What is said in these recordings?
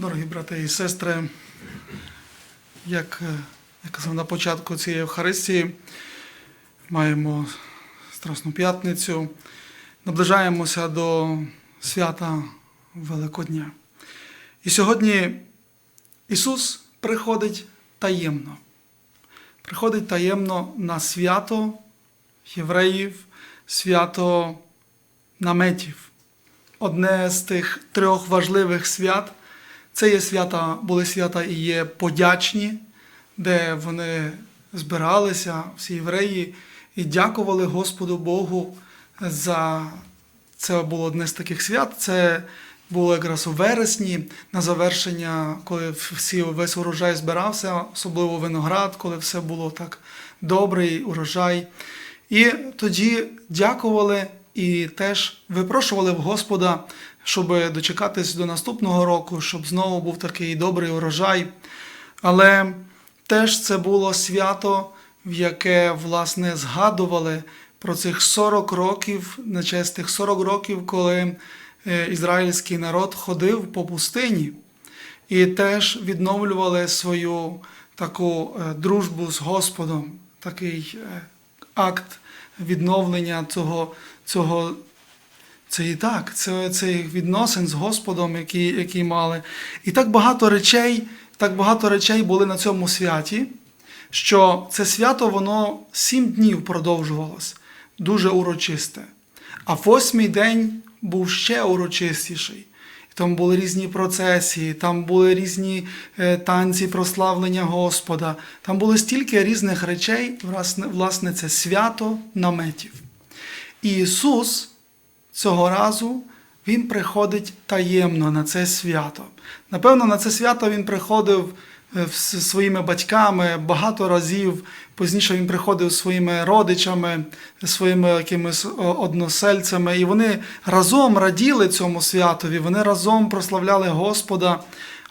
Дорогі брати і сестри, як е, я казав на початку цієї Евхаристії, маємо Страсну п'ятницю, наближаємося до свята Великодня. І сьогодні Ісус приходить таємно. Приходить таємно на свято євреїв, свято наметів. Одне з тих трьох важливих свят це є свята, були свята і є подячні, де вони збиралися, всі євреї, і дякували Господу Богу за це було одне з таких свят. Це було якраз у вересні на завершення, коли всі весь урожай збирався, особливо виноград, коли все було так добрий урожай. І тоді дякували і теж випрошували в Господа, щоб дочекатись до наступного року, щоб знову був такий добрий урожай. Але теж це було свято, в яке власне згадували про цих 40 років, на честь тих 40 років, коли е, ізраїльський народ ходив по пустині і теж відновлювали свою таку е, дружбу з Господом, такий е, акт відновлення цього, цього це і так, це, цих відносин з Господом, які, які мали. І так багато речей, так багато речей були на цьому святі, що це свято воно сім днів продовжувалось, дуже урочисте. А восьмий день був ще урочистіший. Там були різні процесії, там були різні е, танці прославлення Господа, там було стільки різних речей, власне, це свято наметів. І Ісус цього разу Він приходить таємно на це свято. Напевно, на це свято Він приходив е, з своїми батьками багато разів. Пізніше він приходив зі своїми родичами, своїми якимись односельцями, і вони разом раділи цьому святові, вони разом прославляли Господа.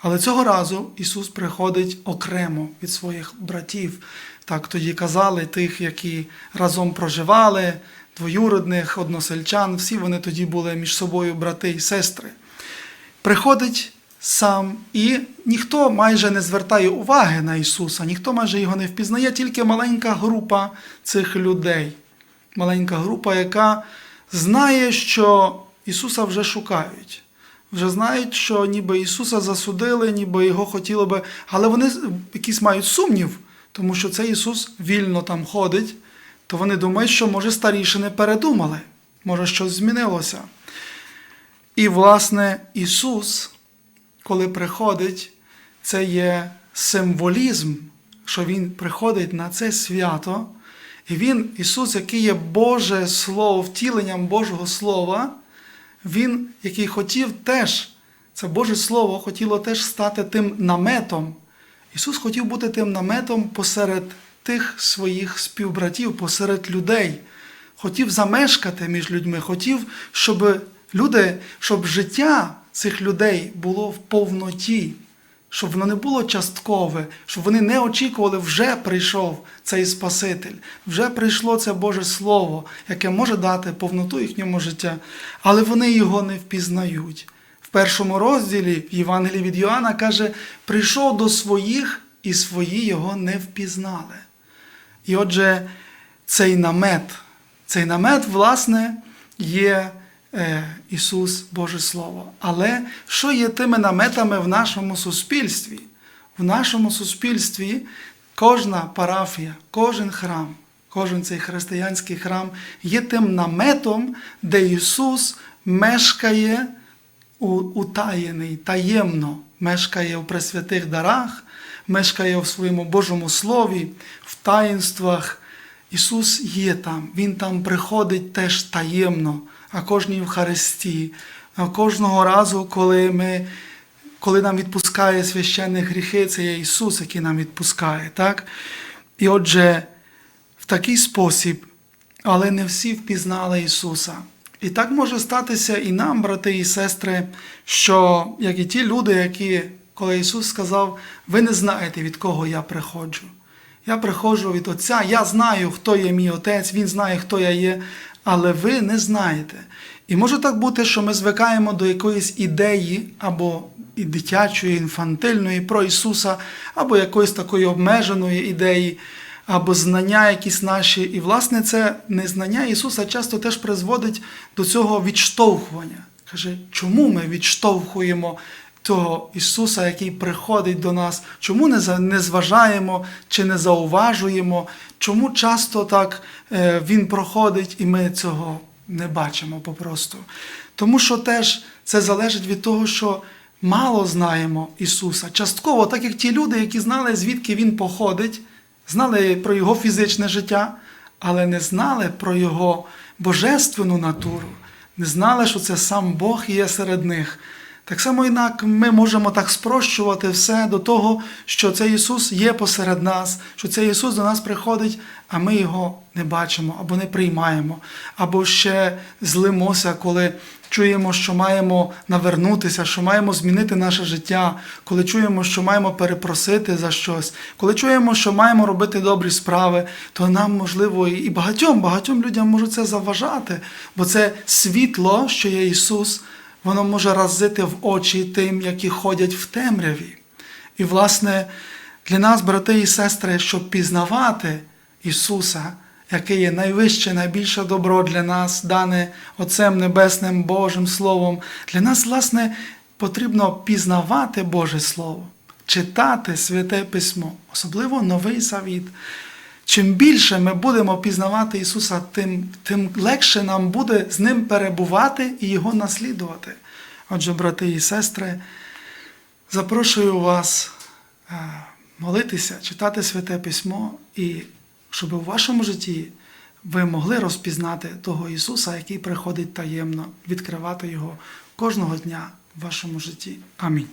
Але цього разу Ісус приходить окремо від своїх братів. Так тоді казали тих, які разом проживали, двоюродних, односельчан, всі вони тоді були між собою брати і сестри. Приходить сам, і ніхто майже не звертає уваги на Ісуса, ніхто майже його не впізнає, тільки маленька група цих людей. Маленька група, яка знає, що Ісуса вже шукають. Вже знають, що ніби Ісуса засудили, ніби його хотіло би, але вони якийсь мають сумнів, тому що цей Ісус вільно там ходить, то вони думають, що може старішини передумали, може щось змінилося. І, власне, Ісус коли приходить, це є символізм, що Він приходить на це свято, і Він, Ісус, який є Боже Слово, втіленням Божого Слова, Він, який хотів теж, це Боже Слово, хотіло теж стати тим наметом. Ісус хотів бути тим наметом посеред тих своїх співбратів, посеред людей. Хотів замешкати між людьми, хотів, щоб люди, щоб життя цих людей було в повноті, щоб воно не було часткове, щоб вони не очікували, вже прийшов цей Спаситель, вже прийшло це Боже Слово, яке може дати повноту їхньому життя, але вони його не впізнають. В першому розділі в Євангелії від Йоанна каже: прийшов до своїх, і свої його не впізнали. І отже, цей намет, цей намет, власне, є. Ісус Боже Слово. Але що є тими наметами в нашому суспільстві? В нашому суспільстві кожна парафія, кожен храм, кожен цей християнський храм є тим наметом, де Ісус мешкає утаєний, таємно, мешкає в пресвятих дарах, мешкає в своєму Божому Слові, в таїнствах. Ісус є там, Він там приходить теж таємно а кожній Євхаристії, а кожного разу, коли ми, коли нам відпускає священні гріхи, це є Ісус, який нам відпускає. так? І отже, в такий спосіб, але не всі впізнали Ісуса. І так може статися і нам, брати і сестри, що як і ті люди, які, коли Ісус сказав, ви не знаєте, від кого я приходжу. Я приходжу від Отця, я знаю, хто є мій Отець, Він знає, хто я є, але ви не знаєте. І може так бути, що ми звикаємо до якоїсь ідеї або і дитячої, інфантильної про Ісуса, або якоїсь такої обмеженої ідеї, або знання якісь наші. І, власне, це незнання Ісуса часто теж призводить до цього відштовхування. Каже, чому ми відштовхуємо того Ісуса, який приходить до нас, чому не, зважаємо чи не зауважуємо, чому часто так е, Він проходить і ми цього не бачимо попросту. Тому що теж це залежить від того, що мало знаємо Ісуса. Частково, так як ті люди, які знали, звідки Він походить, знали про Його фізичне життя, але не знали про Його божественну натуру, не знали, що це сам Бог є серед них. Так само інак ми можемо так спрощувати все до того, що цей Ісус є посеред нас, що цей Ісус до нас приходить, а ми його не бачимо або не приймаємо, або ще злимося, коли чуємо, що маємо навернутися, що маємо змінити наше життя, коли чуємо, що маємо перепросити за щось, коли чуємо, що маємо робити добрі справи, то нам можливо і багатьом, багатьом людям може це заважати, бо це світло, що є Ісус воно може разити в очі тим, які ходять в темряві. І, власне, для нас, брати і сестри, щоб пізнавати Ісуса, який є найвище, найбільше добро для нас, дане Отцем Небесним Божим Словом, для нас, власне, потрібно пізнавати Боже Слово, читати Святе Письмо, особливо Новий Завіт. Чим більше ми будемо пізнавати Ісуса, тим, тим легше нам буде з Ним перебувати і Його наслідувати. Отже, брати і сестри, запрошую вас е, молитися, читати Святе Письмо, і щоб у вашому житті ви могли розпізнати того Ісуса, який приходить таємно, відкривати Його кожного дня в вашому житті. Амінь.